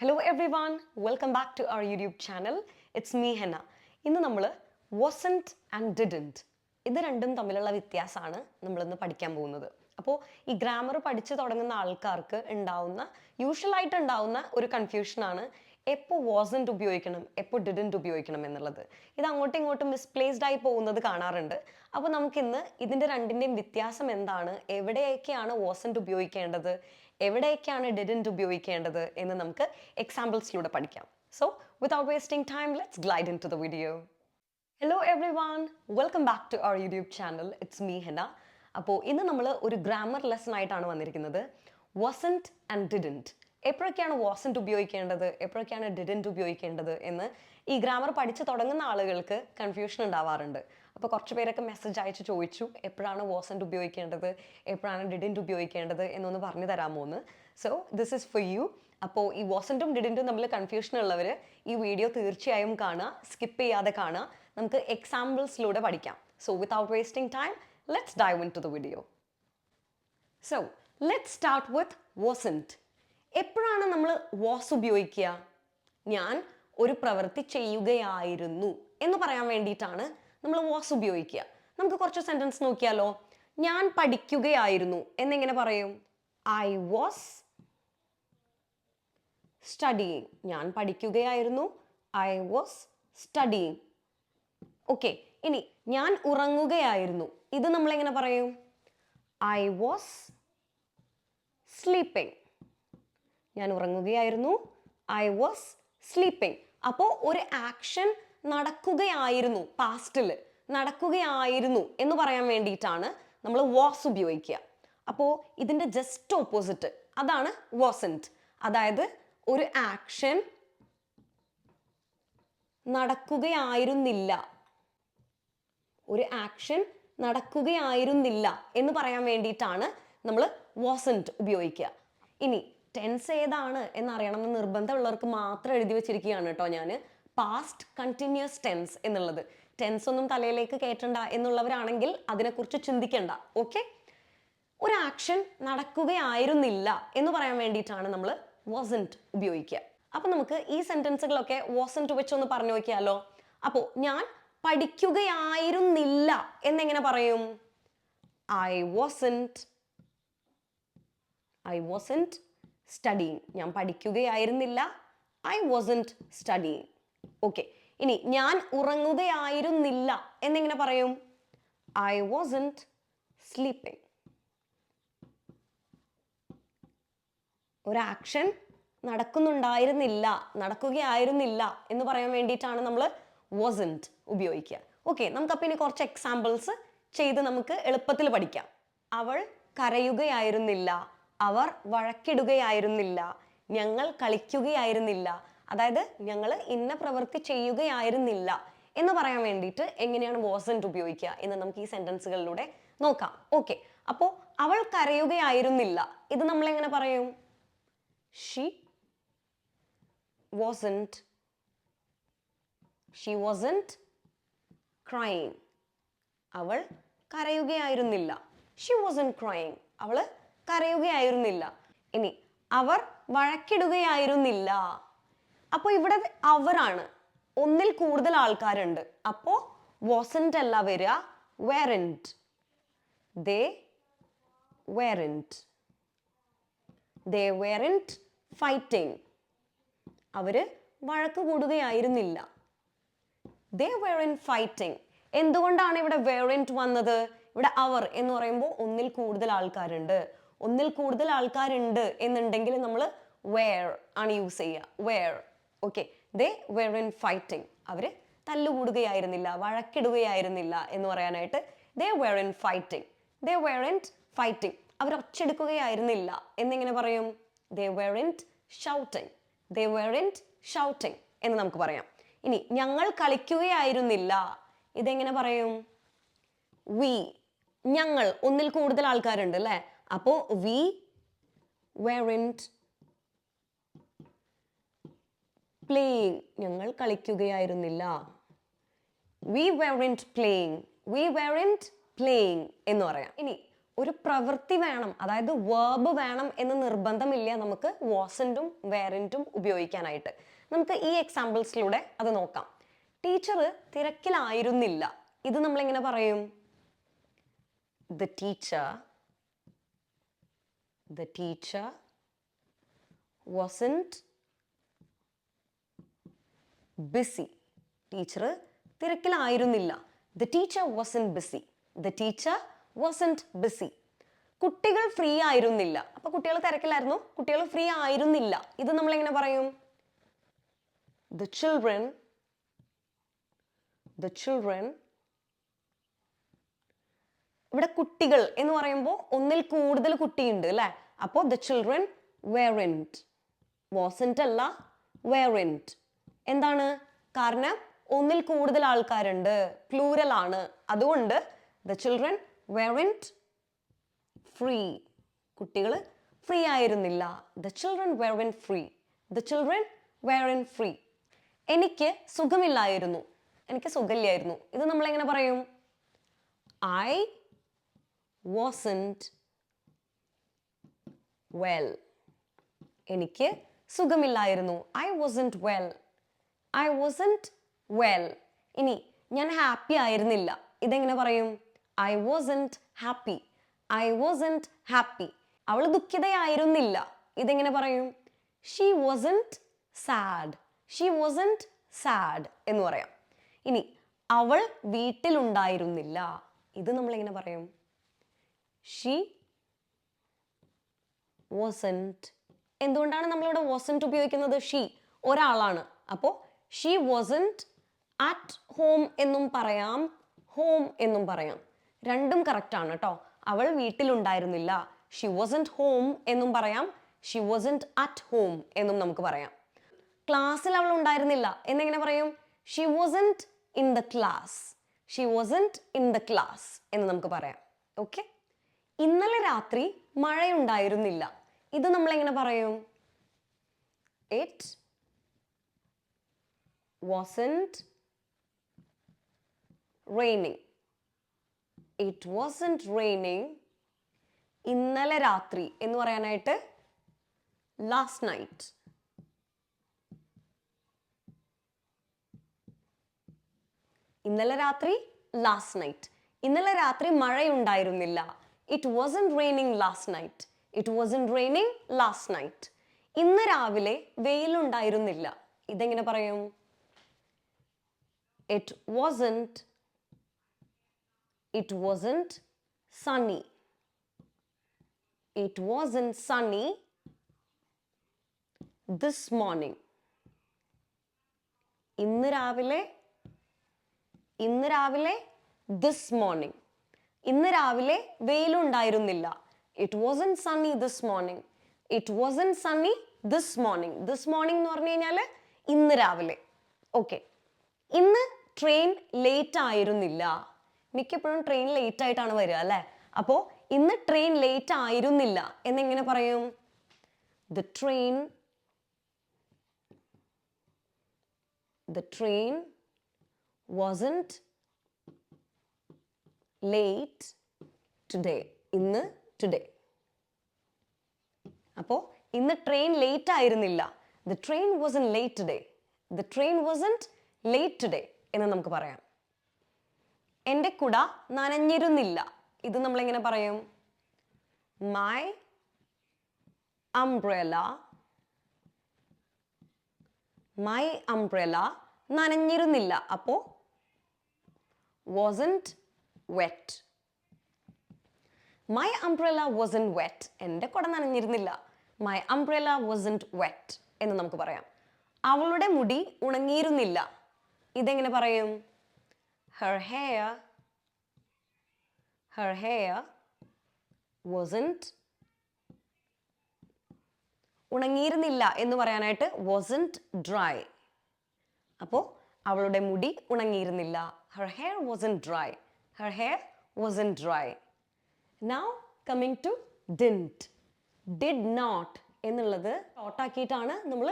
Hello everyone welcome back to our YouTube channel it's me Hena ഇന്ന് നമ്മൾ വസന്റ് and didn't ഇത് രണ്ടും തമ്മിലുള്ള വ്യത്യാസമാണ് നമ്മളിന്ന് പഠിക്കാൻ പോകുന്നത്. അപ്പോൾ ഈ ഗ്രാമർ പഠിച്ചു തുടങ്ങുന്ന ആൾക്കാർക്ക് ഉണ്ടാവുന്ന യൂഷ്വലായിട്ട് ഉണ്ടാവുന്ന ഒരു കൺഫ്യൂഷനാണ് എപ്പോൾ wasn't ഉപയോഗിക്കണം എപ്പോൾ ഡിഡന്റ് ഉപയോഗിക്കണം എന്നുള്ളത്. ഇത് അങ്ങോട്ടും ഇങ്ങോട്ടും മിസ്പ്ലേസ്ഡ് ആയി പോകുന്നത് കാണാറുണ്ട്. അപ്പോൾ നമുക്കിന്ന് ഇതിന്റെ രണ്ടിന്റെയും വ്യത്യാസം എന്താണ്? എവിടെയൊക്കെയാണ് wasn't ഉപയോഗിക്കേണ്ടത്? എവിടെയൊക്കെയാണ് ഡിഡന്റ് ഉപയോഗിക്കേണ്ടത് എന്ന് നമുക്ക് എക്സാമ്പിൾസിലൂടെ പഠിക്കാം. So without wasting time let's glide into the video hello everyone welcome back to our YouTube channel it's me Hena അപ്പോൾ ഇന്ന് നമ്മൾ ഒരു ഗ്രാമർ ലെസൺ ആയിട്ടാണ് വന്നിരിക്കുന്നത്. വസന്റ് ആൻഡ് ഡിഡന്റ് എപ്പോഴൊക്കെയാണ് വാസന്റ് ഉപയോഗിക്കേണ്ടത് എപ്പോഴൊക്കെയാണ് ഡിഡന്റ് ഉപയോഗിക്കേണ്ടത് എന്ന് ഈ ഗ്രാമർ പഠിച്ചു തുടങ്ങുന്ന ആളുകൾക്ക് കൺഫ്യൂഷൻ ഉണ്ടാവാറുണ്ട്. അപ്പോൾ കുറച്ച് പേരൊക്കെ മെസ്സേജ് അയച്ച് ചോദിച്ചു എപ്പോഴാണ് വോസന്റ് ഉപയോഗിക്കേണ്ടത്? എപ്പോഴാണ് ഡിഡിന്റ് ഉപയോഗിക്കേണ്ടത്? എന്നൊന്ന് പറഞ്ഞു തരാമോ എന്ന് so this is for you അപ്പോൾ ഈ വോസന്റും ഡിഡിന്റും തമ്മിൽ കൺഫ്യൂഷൻ ഉള്ളവർ ഈ വീഡിയോ തീർച്ചയായും കാണുക സ്കിപ്പ് ചെയ്യാതെ കാണുക. നമുക്ക് എക്സാമ്പിൾസിലൂടെ പഠിക്കാം. So without wasting time let's dive in to the video so let start with wasn't എപ്പോഴാണ് നമ്മൾ വാസ് ഉപയോഗിക്കുക? ഞാൻ ഒരു പ്രവൃത്തി ചെയ്യുകയായിരുന്നു എന്ന് പറയാൻ വേണ്ടിയിട്ടാണ് നമ്മൾ വാസ് ഉപയോഗിക്കുക. നമുക്ക് കുറച്ച് സെന്റൻസ് നോക്കിയാലോ? ഞാൻ പഠിക്കുകയായിരുന്നു. എന്നെങ്ങനെ പറയും? ഐ വാസ് സ്റ്റഡിയിങ് ഞാൻ പഠിക്കുകയായിരുന്നു. ഐ വാസ് സ്റ്റഡിയിങ് ഓക്കെ ഇനി ഞാൻ ഉറങ്ങുകയായിരുന്നു. ഇത് നമ്മൾ എങ്ങനെ പറയും? ഐ വാസ് സ്ലീപ്പിംഗ് ഞാൻ ഉറങ്ങുകയായിരുന്നു. ഐ വാസ് സ്ലീപ്പിംഗ് അപ്പോൾ ഒരു ആക്ഷൻ നടക്കുകയായിരുന്നു പാസ്റ്റിൽ നടക്കുകയായിരുന്നു എന്ന് പറയാൻ വേണ്ടിയിട്ടാണ് നമ്മൾ വാസ് ഉപയോഗിക്കുക. അപ്പോൾ ഇതിന്റെ ജസ്റ്റ് ഓപ്പോസിറ്റ് അതാണ് വാസന്റ് അതായത് ഒരു ആക്ഷൻ നടക്കുകയായിരുന്നില്ല. ഒരു ആക്ഷൻ നടക്കുകയായിരുന്നില്ല എന്ന് പറയാൻ വേണ്ടിയിട്ടാണ് നമ്മൾ വാസന്റ് ഉപയോഗിക്കുക. ഇനി ടെൻസ് ഏതാണ് എന്നറിയണമെന്ന് നിർബന്ധമുള്ളവർക്ക് മാത്രം എഴുതി വെച്ചിരിക്കുകയാണ് കേട്ടോ ഞാൻ പാസ്റ്റ് കണ്ടിന്യൂസ് ടെൻസ് എന്നുള്ളത്. ടെൻസ് ഒന്നും തലയിലേക്ക് കയറ്റണ്ട എന്നുള്ളവരാണെങ്കിൽ അതിനെക്കുറിച്ച് ചിന്തിക്കണ്ട ഓക്കെ ഒരു ആക്ഷൻ നടക്കുകയായിരുന്നില്ല എന്ന് പറയാൻ വേണ്ടിയിട്ടാണ് നമ്മൾ വസന്റ് ഉപയോഗിക്കുക. അപ്പൊ നമുക്ക് ഈ സെന്റൻസുകളൊക്കെ wasn't വെച്ചൊന്ന് പറഞ്ഞു നോക്കിയാലോ? അപ്പോൾ ഞാൻ പഠിക്കുകയായിരുന്നില്ല എന്നെങ്ങനെ പറയും? I wasn't I wasn't studying ഞാൻ പഠിക്കുകയായിരുന്നില്ല. I wasn't studying. ഓക്കെ ഇനി ഞാൻ ഉറങ്ങുകയായിരുന്നില്ല എന്നെങ്ങനെ പറയും? ഐ വാസ് സ്ലീപ്പിംഗ് ഒരു ആക്ഷൻ നടക്കുന്നുണ്ടായിരുന്നില്ല നടക്കുകയായിരുന്നില്ല എന്ന് പറയാൻ വേണ്ടിയിട്ടാണ് നമ്മൾ wasn't ഉപയോഗിക്കുക. ഓക്കെ നമുക്കപ്പോൾ ഇനി കുറച്ച് എക്സാമ്പിൾസ് ചെയ്ത് നമുക്ക് എളുപ്പത്തിൽ പഠിക്കാം. അവൾ കരയുകയായിരുന്നില്ല അവർ വഴക്കിടുകയായിരുന്നില്ല ഞങ്ങൾ കളിക്കുകയായിരുന്നില്ല അതായത് ഞങ്ങൾ ഇന്ന പ്രവൃത്തി ചെയ്യുകയായിരുന്നില്ല എന്ന് പറയാൻ വേണ്ടിയിട്ട് എങ്ങനെയാണ് വോസന്റ് ഉപയോഗിക്കുക എന്ന് നമുക്ക് ഈ സെന്റൻസുകളിലൂടെ നോക്കാം. ഓക്കെ അപ്പോൾ അവൾ കരയുകയായിരുന്നില്ല. ഇത് നമ്മൾ എങ്ങനെ പറയും? She wasn't she wasn't crying അവൾ കരയുകയായിരുന്നില്ല. ഷി വോസൻ ക്രൈം അവൾ കരയുകയായിരുന്നില്ല. ഇനി അവർ വഴക്കിടുകയായിരുന്നില്ല. അപ്പോൾ ഇവിടെ അവരാണ്. ഒന്നിൽ കൂടുതൽ ആൾക്കാരുണ്ട്. അപ്പോൾ wasn't അല്ല വരിക. വേറന്റ് ദേ വേറന്റ് ദേ വേറന്റ് ഫൈറ്റിംഗ് അവർ വഴക്ക് കൂടുകയായിരുന്നില്ല. ദേ വേറന്റ് ഫൈറ്റിംഗ് എന്തുകൊണ്ടാണ് ഇവിടെ വേറന്റ് വന്നത്? ഇവിടെ അവർ എന്ന് പറയുമ്പോൾ ഒന്നിൽ കൂടുതൽ ആൾക്കാരുണ്ട്. ഒന്നിൽ കൂടുതൽ ആൾക്കാരുണ്ട് എന്നുണ്ടെങ്കിൽ നമ്മൾ വേർ ആണ് യൂസ് ചെയ്യുക. Were okay they in fighting അവർ തല്ലുകൂടുകയായിരുന്നില്ല വഴക്കിടുകയായിരുന്നില്ല എന്ന് പറയാനായിട്ട് they in fighting they in fighting അവർ ഒച്ചെടുക്കുകയായിരുന്നില്ല എന്നിങ്ങനെ പറയും. They in shouting they in shouting എന്ന് നമുക്ക് പറയാം. ഇനി ഞങ്ങൾ കളിക്കുകയായിരുന്നില്ല. ഇതെങ്ങനെ പറയും? വി ഞങ്ങൾ ഒന്നിൽ കൂടുതൽ ആൾക്കാരുണ്ട് അല്ലേ? അപ്പോൾ വി weren't പ്ലേയിങ് ഞങ്ങൾ കളിക്കുകയായിരുന്നില്ല. We weren't playing we weren't playing എന്ന് പറയാം. ഇനി ഒരു പ്രവൃത്തി വേണം അതായത് വേർബ് വേണം എന്ന് നിർബന്ധമില്ല നമുക്ക് വാസന്റും വേറന്റും ഉപയോഗിക്കാനായിട്ട്. നമുക്ക് ഈ എക്സാമ്പിൾസിലൂടെ അത് നോക്കാം. ടീച്ചർ തിരക്കിലായിരുന്നില്ല. ഇത് നമ്മൾ എങ്ങനെ പറയും? The teacher the teacher wasn't busy teacher തിരക്കിലായിരുന്നില്ല. The teacher wasn't busy the teacher wasn't busy കുട്ടികൾ ഫ്രീ ആയിരുന്നില്ല. അപ്പൊ കുട്ടികൾ തിരക്കിലായിരുന്നു. കുട്ടികൾ ഫ്രീ ആയിരുന്നില്ല. ഇത് നമ്മൾ എങ്ങനെ പറയും? ദ ചിൽഡ്രൻ ദ ചിൽഡ്രൻ ഇവിടെ കുട്ടികൾ എന്ന് പറയുമ്പോൾ ഒന്നിൽ കൂടുതൽ കുട്ടിയുണ്ട് അല്ലെ? അപ്പോൾ ദ ചിൽഡ്രൻ വേറന്റ് വാസന്റ് അല്ല വേറന്റ് എന്താണ്? കാരണം ഒന്നിൽ കൂടുതൽ ആൾക്കാരുണ്ട്. പ്ലൂരൽ ആണ്. അതുകൊണ്ട് ദ ചിൽഡ്രൻ വെറന്റ് ഫ്രീ കുട്ടികൾ ഫ്രീ ആയിരുന്നില്ല. The children weren't free the children weren't free എനിക്ക് സുഖമില്ലായിരുന്നു. എനിക്ക് സുഖമില്ലായിരുന്നു. ഇത് നമ്മൾ എങ്ങനെ പറയും? ഐ വാസന്റ് വെൽ എനിക്ക് സുഖമില്ലായിരുന്നു. I wasn't well. I wasn't well ഇനി ഞാൻ ഹാപ്പി ആയിരുന്നില്ല. ഇതെങ്ങനെ പറയും? I wasn't happy I wasn't happy അവൾ ദുഃഖിതയായിരുന്നില്ല. ഇതെങ്ങനെ പറയും? She wasn't sad she wasn't sad എന്ന് പറയാം. ഇനി അവൾ വീട്ടിലുണ്ടായിരുന്നില്ല. ഇത് നമ്മൾ എങ്ങനെ പറയും? She wasn't. എന്തുകൊണ്ടാണ് നമ്മളിവിടെ wasn't ഉപയോഗിക്കുന്നത്? ഷീ ഒരാളാണ്. അപ്പോൾ ഷീ wasn't അറ്റ് ഹോം എന്നും പറയാം ഹോം എന്നും പറയാം. രണ്ടും കറക്റ്റാണ് കേട്ടോ അവൾ വീട്ടിലുണ്ടായിരുന്നില്ല. ഷി wasn't ഹോം എന്നും പറയാം ഷി wasn't അറ്റ് ഹോം എന്നും നമുക്ക് പറയാം. ക്ലാസ്സിൽ അവൾ ഉണ്ടായിരുന്നില്ല. എന്നെങ്ങനെ പറയും? She wasn't in the class she wasn't in the class എന്ന് നമുക്ക് പറയാം. ഓക്കെ ഇന്നലെ രാത്രി മഴയുണ്ടായിരുന്നില്ല. ഇത് നമ്മൾ എങ്ങനെ പറയും? It wasn't raining. It wasn't raining ഇന്നലെ രാത്രി എന്ന് പറയാനായിട്ട് ലാസ്റ്റ് നൈറ്റ് ഇന്നലെ രാത്രി ലാസ്റ്റ് നൈറ്റ് ഇന്നലെ രാത്രി മഴയുണ്ടായിരുന്നില്ല. It wasn't raining last night it wasn't raining last night ഇന്ന് രാവിലെ വെയിലുണ്ടായിരുന്നില്ല. ഇതെങ്ങനെ പറയും? It wasn't it wasn't sunny. It wasn't sunny this morning. ഇന്ന് രാവിലെ ഇന്ന് രാവിലെ ദിസ് മോർണിംഗ് ഇന്ന് രാവിലെ വെയിലുണ്ടായിരുന്നില്ല. It wasn't sunny this morning it wasn't sunny this morning this morning എന്ന് പറഞ്ഞു കഴിഞ്ഞാൽ ഇന്ന് രാവിലെ. ഓക്കെ ഇന്ന് ട്രെയിൻ ലേറ്റ് ആയിരുന്നില്ല. മിക്കപ്പോഴും ട്രെയിൻ ലേറ്റ് ആയിട്ടാണ് വരിക അല്ലേ? അപ്പോൾ ഇന്ന് ട്രെയിൻ ലേറ്റ് ആയിരുന്നില്ല. എന്നെങ്ങനെ പറയും? The train the train wasn't late today ഇന്ന് ടുഡേ അപ്പോൾ ഇന്ന് ട്രെയിൻ ലേറ്റ് ആയിരുന്നില്ല. The train wasn't late today the train wasn't late today എന്ന് നമുക്ക് പറയാം. എന്റെ കുട നനഞ്ഞിരുന്നില്ല. ഇത് നമ്മൾ എങ്ങനെ പറയും? മൈ അംബ്രല മൈ അംബ്രല നനഞ്ഞിരുന്നില്ല. അപ്പോ wasn't wet my umbrella wasn't wet എന്റെ കുട നനഞ്ഞിരുന്നില്ല. മൈ അംബ്രല wasn't വെറ്റ് എന്ന് നമുക്ക് പറയാം. അവളുടെ മുടി ഉണങ്ങിയിരുന്നില്ല. ഇതെങ്ങനെ പറയും her hair her hair wasn't ഉണങ്ങിയിരുന്നില്ല എന്ന് പറയാനായിട്ട് wasn't dry അപ്പോൾ അവളുടെ മുടി ഉണങ്ങിയിരുന്നില്ല her hair wasn't dry her hair wasn't dry now coming to didn't did not എന്നുള്ളത് ഷോർട്ടാക്കിയിട്ടാണ് നമ്മൾ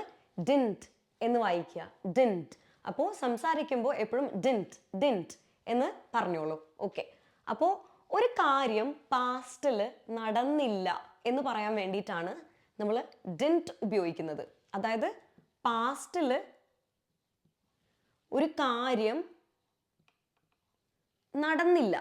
didn't എന്ന് വായിക്കുക didn't അപ്പോൾ സംസാരിക്കുമ്പോൾ എപ്പോഴും ഡിന്റ് ഡിന്റ് എന്ന് പറഞ്ഞോളൂ. ഓക്കെ അപ്പോൾ ഒരു കാര്യം പാസ്റ്റിൽ നടന്നില്ല എന്ന് പറയാൻ വേണ്ടിയിട്ടാണ് നമ്മൾ ഡിന്റ് ഉപയോഗിക്കുന്നത്. അതായത് പാസ്റ്റിൽ ഒരു കാര്യം നടന്നില്ല.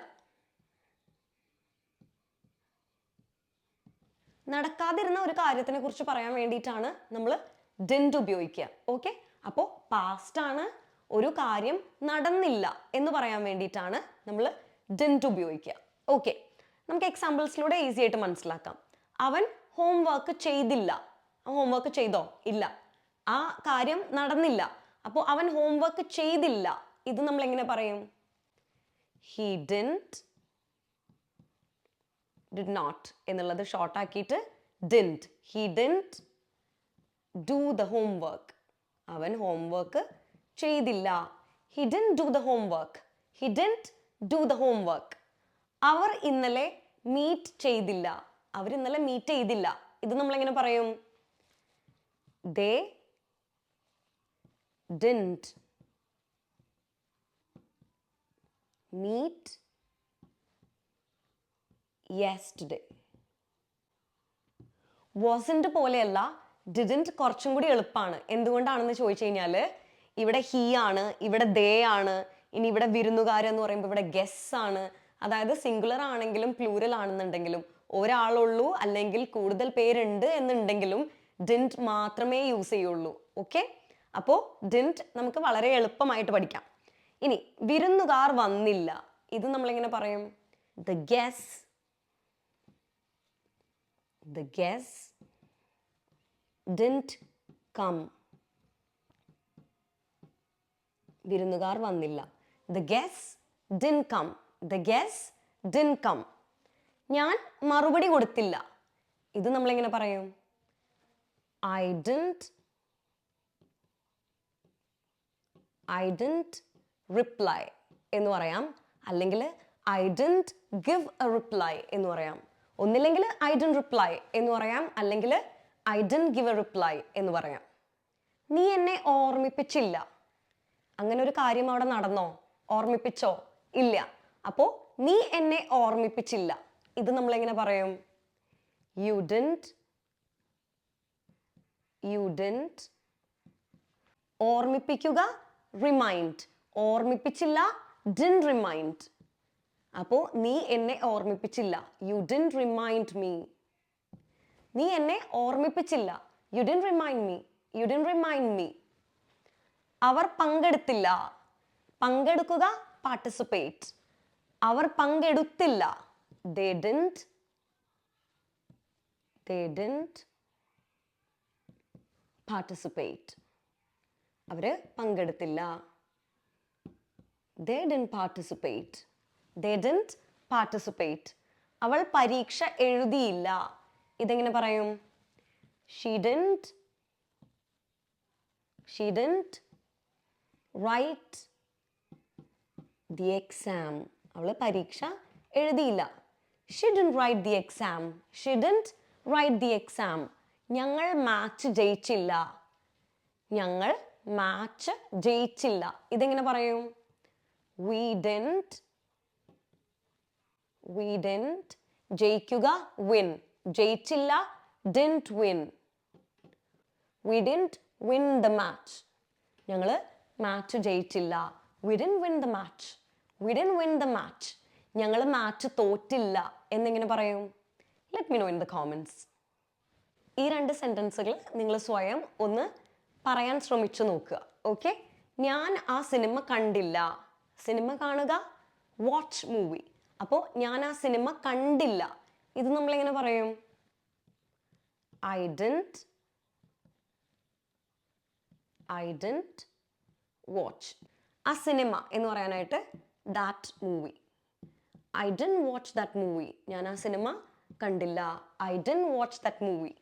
നടക്കാതിരുന്ന ഒരു കാര്യത്തിനെ കുറിച്ച് പറയാൻ വേണ്ടിയിട്ടാണ് നമ്മൾ ഡിന്റ് ഉപയോഗിക്കുക. ഓക്കെ അപ്പോൾ പാസ്റ്റാണ് ഒരു കാര്യം നടന്നില്ല എന്ന് പറയാൻ വേണ്ടിയിട്ടാണ് നമ്മൾ ഡിന്റ് ഉപയോഗിക്കുക. ഓക്കെ നമുക്ക് എക്സാമ്പിൾസിലൂടെ ഈസി ആയിട്ട് മനസ്സിലാക്കാം. അവൻ ഹോം വർക്ക് ചെയ്തില്ല. ഹോം വർക്ക് ചെയ്തോ? ഇല്ല. ആ കാര്യം നടന്നില്ല. അപ്പോൾ അവൻ ഹോം വർക്ക് ചെയ്തില്ല. ഇത് നമ്മൾ എങ്ങനെ പറയും? ഹി ഡിന്റ് ഡിഡ് നോട്ട് എന്നുള്ളത് ഷോർട്ട് ആക്കിയിട്ട് didn't he didn't do the homework അവൻ ഹോംവർക്ക് ചെയ്തില്ല. He didn't do the homework he didn't do the homework അവർ ഇന്നലെ മീറ്റ് ചെയ്തില്ല. അവർ ഇന്നലെ മീറ്റ് ചെയ്തില്ല. ഇത് നമ്മൾ എങ്ങനെ പറയും? They didn't meet yesterday wasn't പോലെയല്ല ഡിഡന്റ് കുറച്ചും കൂടി എളുപ്പമാണ് എന്തുകൊണ്ടാണെന്ന് ചോദിച്ചു കഴിഞ്ഞാൽ ഇവിടെ ഹീ ആണ് ഇവിടെ ദേ ആണ് ഇനി ഇവിടെ വിരുന്നുകാരെന്ന് പറയുമ്പോൾ ഇവിടെ ഗെസ് ആണ്. അതായത് സിംഗുലർ ആണെങ്കിലും പ്ലൂരൽ ആണെന്നുണ്ടെങ്കിലും ഒരാളുള്ളൂ അല്ലെങ്കിൽ കൂടുതൽ പേരുണ്ട് എന്നുണ്ടെങ്കിലും ഡിന്റ് മാത്രമേ യൂസ് ചെയ്യുള്ളൂ. ഓക്കെ അപ്പോൾ ഡിന്റ് നമുക്ക് വളരെ എളുപ്പമായിട്ട് പഠിക്കാം. ഇനി വിരുന്നുകാർ വന്നില്ല. ഇത് നമ്മളിങ്ങനെ പറയും? The guest the guests didn't come വിരുന്നുകാർ വന്നില്ല. The guest didn't come the guest didn't come ഞാൻ മറുപടി കൊടുത്തില്ല. ഇത് നമ്മളെങ്ങനെ പറയും? I didn't I didn't reply എന്ന് പറയാം. അല്ലെങ്കിൽ I didn't give a reply എന്ന് പറയാം. ഒന്നില്ലെങ്കിൽ ഐ ഡിൻ റിപ്ലൈ എന്ന് പറയാം. അല്ലെങ്കിൽ I didn't give a reply എന്ന് പറയാം. നീ എന്നെ ഓർമ്മിപ്പിച്ചില്ല. അങ്ങനെ ഒരു കാര്യം അവിടെ നടന്നോ? ഓർമ്മിപ്പിച്ചോ? ഇല്ല. അപ്പോൾ നീ എന്നെ ഓർമ്മിപ്പിച്ചില്ല. ഇത് നമ്മൾ എങ്ങനെ പറയും? യു ഡൻ യു ഡൻ ഓർമ്മിപ്പിക്കുക റിമൈൻഡ് ഓർമ്മിപ്പിച്ചില്ല ഡിൻ റിമൈൻഡ് അപ്പോൾ നീ എന്നെ ഓർമ്മിപ്പിച്ചില്ല. യു ഡിൻ റിമൈൻഡ് മീ നീ എന്നെ ഓർമ്മിപ്പിച്ചില്ല. You didn't remind me you didn't remind me അവർ പങ്കെടുത്തില്ല. പങ്കെടുക്കുക പാർട്ടിസിപ്പേറ്റ് അവർ പങ്കെടുത്തില്ല. They didn't they didn't participate our പങ്കെടുത്തില്ല. They didn't participate they didn't participate അവൾ പരീക്ഷ എഴുതിയില്ല. ഇതെങ്ങനെ പറയും? She didn't she write the exam അവൾ പരീക്ഷ എഴുതിയില്ല. She write the exam she didn't write the exam ഞങ്ങൾ മാച്ച് ജയിച്ചില്ല. ഞങ്ങൾ മാച്ച് ജയിച്ചില്ല. ഇതെങ്ങനെ പറയും? വി ഡെന്റ് വി ഡെന്റ് ജയിക്കുക win ജയിച്ചില്ല. Didn't win we didn't win the match ഞങ്ങൾ match ജയിച്ചില്ല. We didn't win the match we didn't win the match ഞങ്ങൾ match തോറ്റില്ല. എന്നിങ്ങനെ പറയും. Let me know in the comments ഈ രണ്ട് സെന്റൻസുകൾ നിങ്ങൾ സ്വയം ഒന്ന് പറയാൻ ശ്രമിച്ചു നോക്കുക. ഓക്കെ ഞാൻ ആ സിനിമ കണ്ടില്ല. സിനിമ കാണുക? വാച്ച് മൂവി അപ്പോൾ ഞാൻ ആ സിനിമ കണ്ടില്ല. ഇത് നമ്മൾ എങ്ങനെ പറയും? I didn't I didn't watch ആ സിനിമ എന്ന് പറയാനായിട്ട് that movie I didn't watch that movie ഞാൻ ആ സിനിമ കണ്ടില്ല. I didn't watch that movie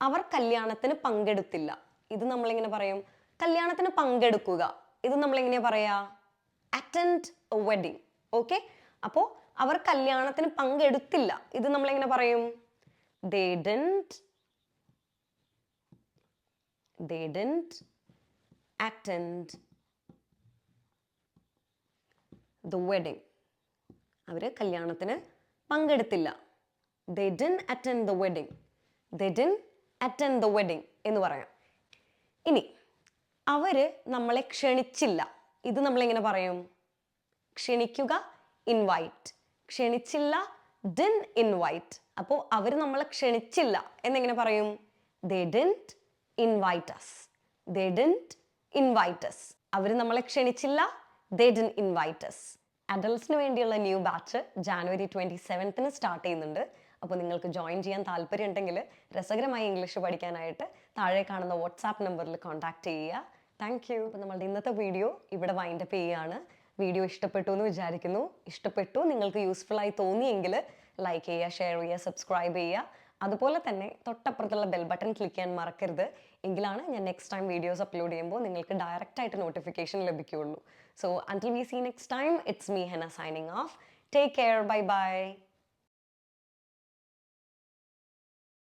അവർ കല്യാണത്തിന് പങ്കെടുത്തില്ല. ഇത് നമ്മളിങ്ങനെ പറയും? കല്യാണത്തിന് പങ്കെടുക്കുക. ഇത് നമ്മളെങ്ങനെയാ പറയാ? അറ്റൻഡ് എ വെഡിങ് ഓക്കെ അപ്പോൾ അവർ കല്യാണത്തിന് പങ്കെടുത്തില്ല. ഇത് നമ്മൾ എങ്ങനെ പറയും? They didn't they didn't attend the wedding. അവർ കല്യാണത്തിന് പങ്കെടുത്തില്ല. They didn't attend the wedding they didn't attend the wedding എന്ന് പറയാം. ഇനി അവർ നമ്മളെ ക്ഷണിച്ചില്ല. ഇത് നമ്മളെങ്ങനെ പറയും? ക്ഷണിക്കുക ഇൻവൈറ്റ് ക്ഷണിച്ചില്ല ഡിൻ ഇൻവൈറ്റ് അപ്പോൾ അവർ നമ്മളെ ക്ഷണിച്ചില്ല. എന്നെങ്ങനെ പറയും. They didn't invite us they didn't invite us അവർ നമ്മളെ ക്ഷണിച്ചില്ല ദേ ഡിൻ ഇൻവൈറ്റ് അസ് അഡൽസിന് വേണ്ടിയുള്ള ന്യൂ ബാച്ച് ജാനുവരി ട്വന്റി സെവൻത്തിന് സ്റ്റാർട്ട് ചെയ്യുന്നുണ്ട്. അപ്പോൾ നിങ്ങൾക്ക് ജോയിൻ ചെയ്യാൻ താല്പര്യം ഉണ്ടെങ്കിൽ രസകരമായി ഇംഗ്ലീഷ് പഠിക്കാനായിട്ട് താഴെ കാണുന്ന വാട്സാപ്പ് നമ്പറിൽ കോൺടാക്റ്റ് ചെയ്യുക. താങ്ക് യു അപ്പോൾ നമ്മളുടെ ഇന്നത്തെ വീഡിയോ ഇവിടെ വൈൻഡപ്പ് ചെയ്യുകയാണ്. വീഡിയോ ഇഷ്ടപ്പെട്ടു എന്ന് വിചാരിക്കുന്നു. ഇഷ്ടപ്പെട്ടു നിങ്ങൾക്ക് യൂസ്ഫുൾ ആയി തോന്നിയെങ്കിൽ ലൈക്ക് ചെയ്യുക ഷെയർ ചെയ്യുക സബ്സ്ക്രൈബ് ചെയ്യുക. അതുപോലെ തന്നെ തൊട്ടപ്പുറത്തുള്ള ബെൽ ബട്ടൺ ക്ലിക്ക് ചെയ്യാൻ മറക്കരുത്. എങ്കിലാണ് ഞാൻ നെക്സ്റ്റ് ടൈം വീഡിയോസ് അപ്ലോഡ് ചെയ്യുമ്പോൾ നിങ്ങൾക്ക് ഡയറക്റ്റ് ആയിട്ട് നോട്ടിഫിക്കേഷൻ ലഭിക്കുകയുള്ളൂ. So until we see next time it's me Hena signing off take care bye bye